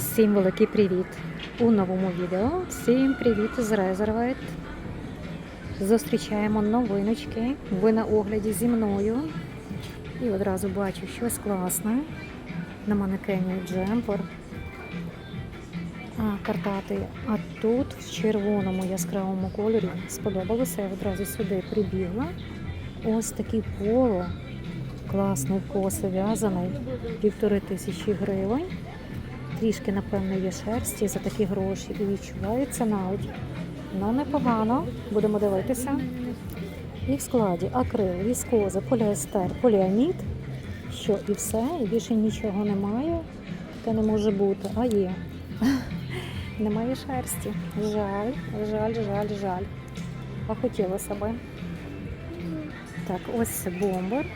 Всім великий привіт! У новому відео. Всім привіт з Резервейт. Зустрічаємо новиночки. Ви на огляді зі мною. І одразу бачу щось класне. На манекені джемпер. А, картати. А тут в червоному яскравому кольорі сподобалося. Я одразу сюди прибігла. Ось такий поло. Класний коси в'язаний. Півтори тисячі гривень. Трішки, напевно, є шерсті за такі гроші і відчувається навіть. Ну, непогано. Будемо дивитися. І в складі акрил, віскоза, поліестер, поліамід. Що і все, і більше нічого немає. Та не може бути. А є. Немає шерсті. Жаль, жаль, жаль, жаль. А хотілося би. Так, ось бомбер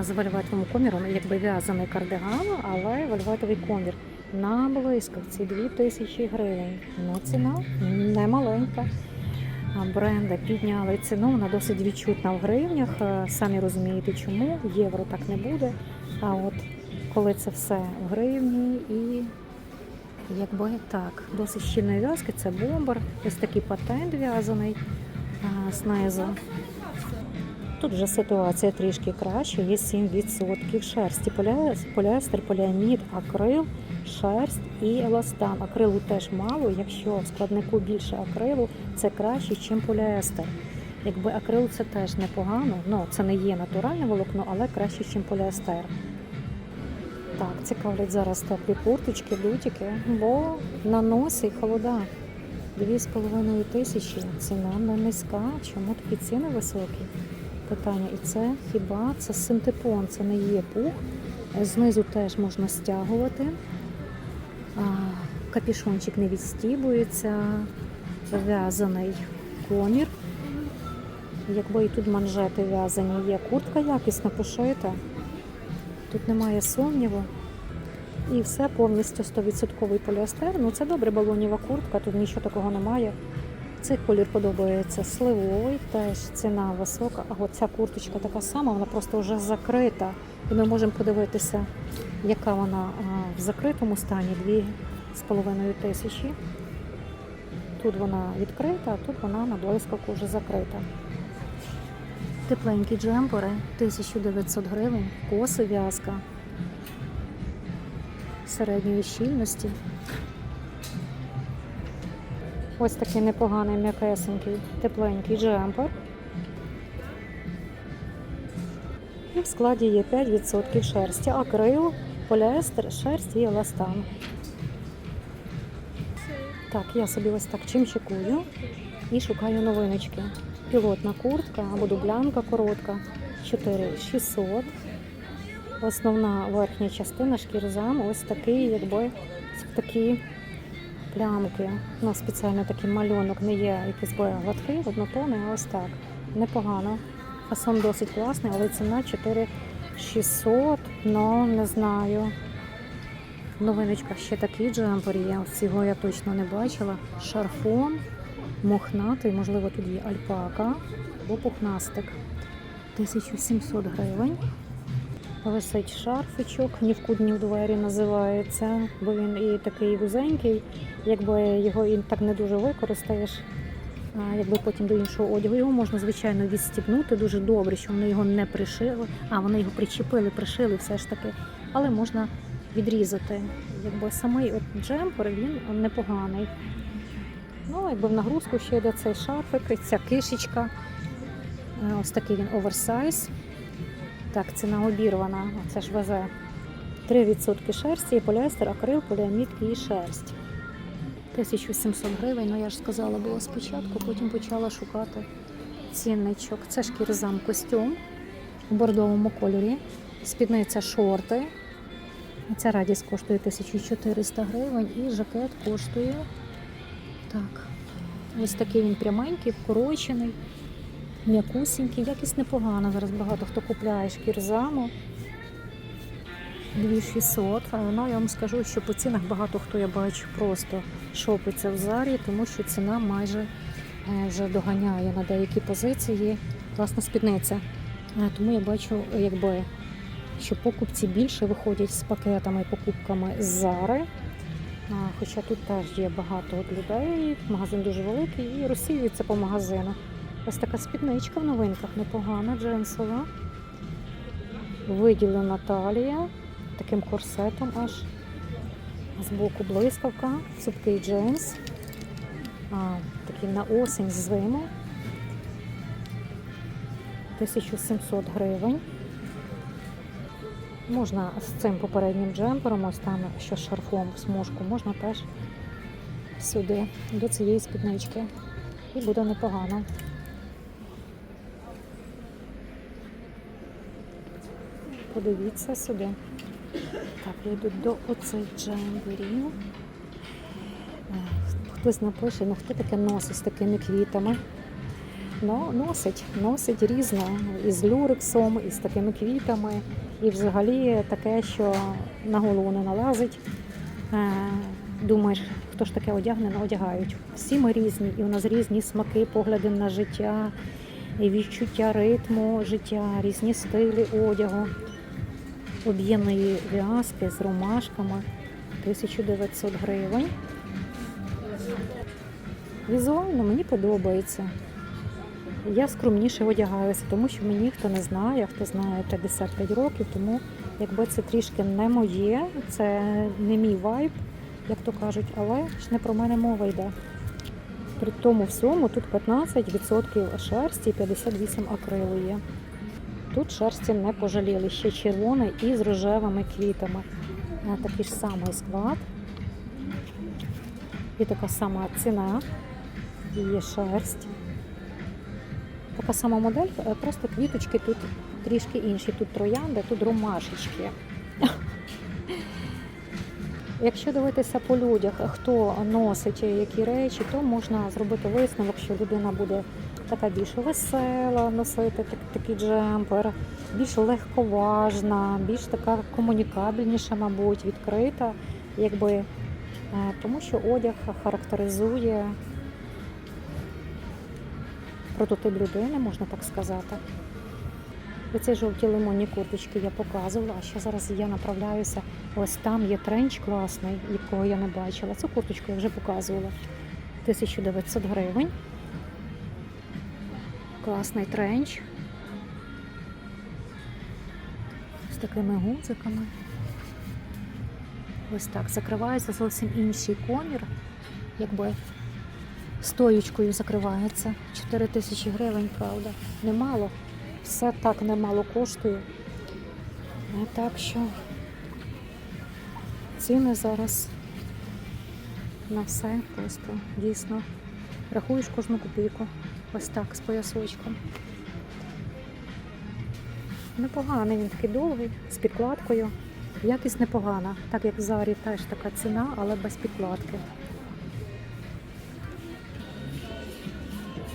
з вельветовим коміром, якби в'язаний кардиган, але вельветовий комір. На блискавці 2000 гривень. Ну, ціна не маленька. Бренди підняли ціну, вона досить відчутна в гривнях. Е, Самі розумієте, чому. Євро так не буде. А от коли це все в гривні і якби так, досить щільної в'язки, це бомбер, ось такий патент в'язаний а, знизу. Тут вже ситуація трішки краща, є 7% шерсті. Поліестер, поліамід, акрил, шерсть і еластан. Акрилу теж мало. Якщо в складнику більше акрилу, це краще, ніж поліестер. Якби акрил це теж непогано, ну це не є натуральне волокно, але краще, ніж поліестер. Так, цікавлять зараз теплі курточки, лютики, бо на носі холода. Дві з половиною тисячі. Ціна не низька. Чому такі ціни високі? питання. І це хіба це синтепон, це не є пух. Знизу теж можна стягувати. Капішончик не відстібується, в'язаний комір. Якби і тут манжети в'язані є, куртка якісно пошита. Тут немає сумніву. І все повністю 100% поліестер. Ну це добре балонєва куртка, тут нічого такого немає. Цей колір подобається сливовий, теж ціна висока. А от ця курточка така сама, вона просто вже закрита. І ми можемо подивитися, яка вона в закритому стані дві з половиною тисячі. Тут вона відкрита, а тут вона на блискавку вже закрита. Тепленькі джемпери 1900 гривень, коси в'язка середньої щільності. Ось такий непоганий м'якесенький, тепленький джемпер. І в складі є 5% шерсті, акрил, поліестер, шерсть і еластан. Так, я собі ось так чимчикую і шукаю новиночки. Пілотна куртка або дублянка коротка 4600. Основна верхня частина шкірзам ось такий, якби такі плямки. У нас спеціально такий малюнок не є якийсь гладкий, однотонний, а ось так. Непогано. Фасон досить класний, але ціна 4600, ну не знаю. В новиночках ще такий джемпер є. Ось Цього я точно не бачила. Шарфон, мохнатий, можливо, тут є альпака або пухнастик. 1700 гривень. Висить шарфичок, ні в кут, ні в двері називається, бо він і такий вузенький, якби його і так не дуже використаєш, якби потім до іншого одягу. Його можна, звичайно, відстібнути дуже добре, що вони його не пришили, а вони його причепили, пришили все ж таки, але можна відрізати. Якби самий от джемпер він непоганий. Ну, якби в нагрузку ще йде цей шарфик, ця кишечка. Ось такий він оверсайз. Так, ціна обірвана, це ж везе. 3% шерсті, поліестер, акрил, поліамід і шерсть. 1700 гривень, ну я ж сказала було спочатку, потім почала шукати цінничок. Це шкірзам костюм у бордовому кольорі. Спідниця шорти. Ця радість коштує 1400 гривень і жакет коштує. Так, ось такий він пряменький, вкорочений м'якусінький, якість непогана. Зараз багато хто купляє шкірзаму. 2600. Ну, я вам скажу, що по цінах багато хто я бачу просто шопиться в зарі, тому що ціна майже е, вже доганяє на деякі позиції. Класна спідниця. Е, Тому я бачу, якби, що покупці більше виходять з пакетами, і покупками з зари. Хоча тут теж є багато людей, магазин дуже великий і розсіюється по магазину. Ось така спідничка в новинках непогана, джинсова. Виділена талія таким корсетом аж. Збоку блискавка, цупкий джинс. А, такий на осінь з зиму. 1700 гривень. Можна з цим попереднім джемпером, ось там що з шарфом в смужку, можна теж сюди, до цієї спіднички. І буде непогано. Подивіться сюди. Так, я йду до оцих джемперів. Е, Хтось напише, ну хто таке носить з такими квітами. Ну, носить, носить різно, і з люрексом, і з такими квітами, і взагалі таке, що на голову не налазить. Е, Думаєш, хто ж таке одягне, не одягають. Всі ми різні, і у нас різні смаки, погляди на життя, і відчуття ритму життя, різні стилі одягу. Об'ємної в'язки з ромашками 1900 гривень. Візуально мені подобається. Я скромніше одягаюся, тому що мені хто не знає, хто знає 55 років, тому якби це трішки не моє, це не мій вайб, як то кажуть, але ж не про мене мова йде. При тому всьому тут 15% шерсті, 58 акрилу є. Тут шерсті не пожаліли, ще червоний і з рожевими квітами. Е, Такий ж самий склад. І така сама ціна. Є шерсть. Така сама модель, е, просто квіточки тут трішки інші. Тут троянди, тут ромашечки. Якщо дивитися по людях, хто носить які речі, то можна зробити висновок, що людина буде така більш весела, носити так- такий джемпер, більш легковажна, більш така комунікабельніша, мабуть, відкрита, якби, е, тому що одяг характеризує прототип людини, можна так сказати. Оці жовті лимонні курточки я показувала, а ще зараз я направляюся. Ось там є тренч класний, якого я не бачила. Цю курточку я вже показувала. 1900 гривень. Класний тренч. З такими гудзиками. Ось так. Закривається зовсім інший комір. Якби стоючкою закривається. 4 тисячі гривень, правда. Немало. Все так немало коштує. Е, Так що ціни зараз на все просто дійсно. Рахуєш кожну копійку. Ось так, з поясочком. Непоганий, він такий довгий, з підкладкою. Якість непогана, так як в Зарі теж така ціна, але без підкладки.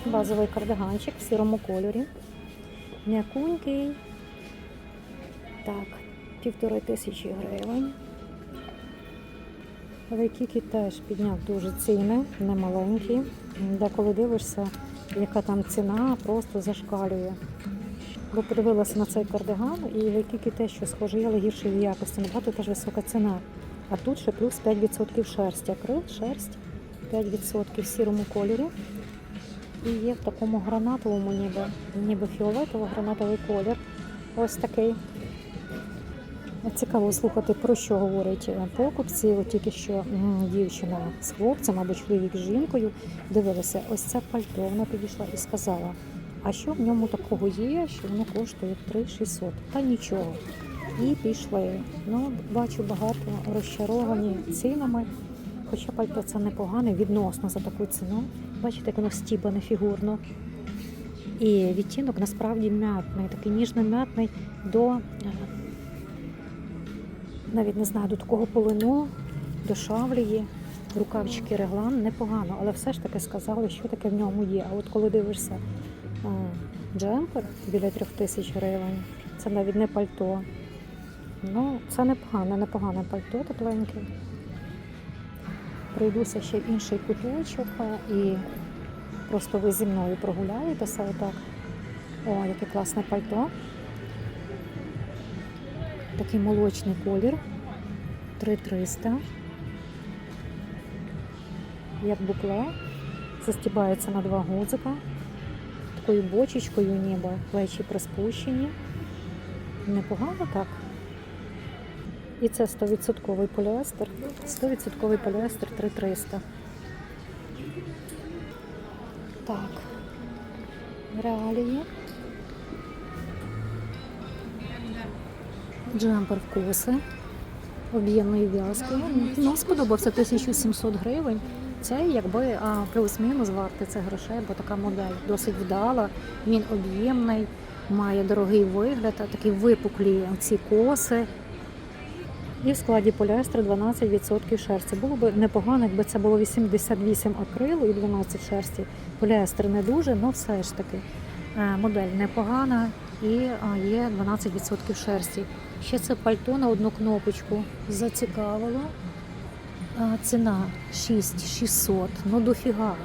Базовий кардиганчик в сірому кольорі. М'якунький. Так, півтори тисячі гривень. Вайкікі теж підняв дуже ціни, немаленькі. Деколи дивишся, яка там ціна, просто зашкалює. Бо подивилася на цей кардиган і Вайкікі те, що схоже, але гіршої якості. Набагато теж висока ціна. А тут ще плюс 5% шерсті. Акрил, шерсть 5% в сірому кольорі. І є в такому гранатовому, ніби, ніби фіолетово-гранатовий колір. Ось такий. Цікаво слухати, про що говорять е, покупці. От тільки що дівчина з хлопцем або чоловік з жінкою дивилася, ось це пальто. Вона підійшла і сказала, а що в ньому такого є, що воно коштує 3600? Та нічого. І пішли. Ну, бачу багато розчаровані цінами. Хоча пальто це непогане відносно за таку ціну. Бачите, як воно стібане фігурно. І відтінок насправді м'ятний, такий ніжно-м'ятний до е, навіть не знаю, до такого полину, до шавлії, рукавчики реглан непогано, але все ж таки сказали, що таке в ньому є. А от коли дивишся джемпер біля трьох тисяч гривень, це навіть не пальто. Ну, це непогане, непогане пальто тепленьке. Прийдуся ще в інший куточок і просто ви зі мною прогуляєтеся отак. О, яке класне пальто. Такий молочний колір. 3300. як букле, застібається на два гудзика, такою бочечкою ніби плечі приспущені. Непогано так. І це 100% поліестер. 100% поліестер 3300. Так. Реалії. Джемпер вкуси. Об'ємної в'язки. Ну, сподобався 1700 гривень. Це якби плюс-мінус варти цих грошей, бо така модель досить вдала. Він об'ємний, має дорогий вигляд, такі випуклі ці коси. І в складі поліестру 12% шерсті. Було б непогано, якби це було 88 акрилу і 12 шерсті. Поліестер не дуже, але все ж таки. Е, Модель непогана і є 12% шерсті. Ще це пальто на одну кнопочку зацікавило. Ціна 6600, ну дофіга.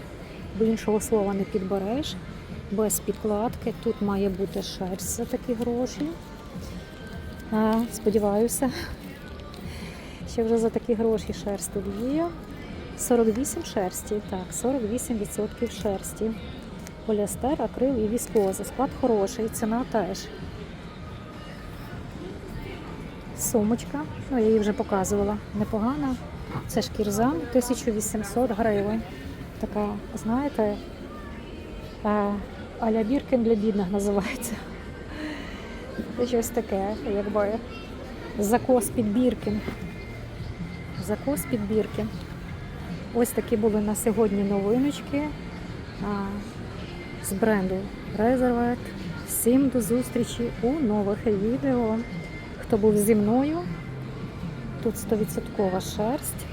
Бо іншого слова не підбереш. Без підкладки. Тут має бути шерсть за такі гроші. Сподіваюся, що вже за такі гроші шерсть тут є. 48 шерсті, так, 48% шерсті. Поліестер, акрил і віскоза. Склад хороший, ціна теж. Сумочка, ну я її вже показувала, непогана. Це шкірзан 1800 гривень. Така, знаєте, а, аля Біркін для бідних називається. Щось таке, якби закос під Біркін. Закос під Біркін. Ось такі були на сьогодні новиночки з бренду Reservet. Всім до зустрічі у нових відео. Хто був зі мною, тут 100% шерсть.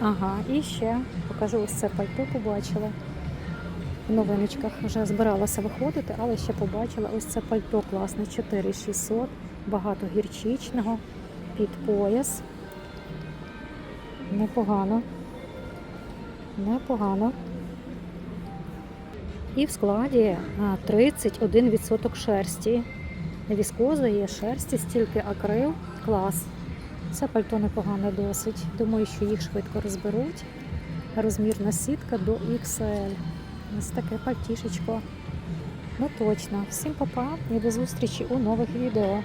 Ага, і ще покажу ось це пальто, побачила. В новиночках вже збиралася виходити, але ще побачила ось це пальто класне 4600, багато гірчичного, під пояс. Непогано. Непогано. І в складі 31% шерсті. Не віскоза є шерсті, стільки акрил. Клас. Це пальто непогане досить. Думаю, що їх швидко розберуть. Розмірна сітка до XL. Ось таке пальтішечко. Ну точно. Всім па-па і до зустрічі у нових відео.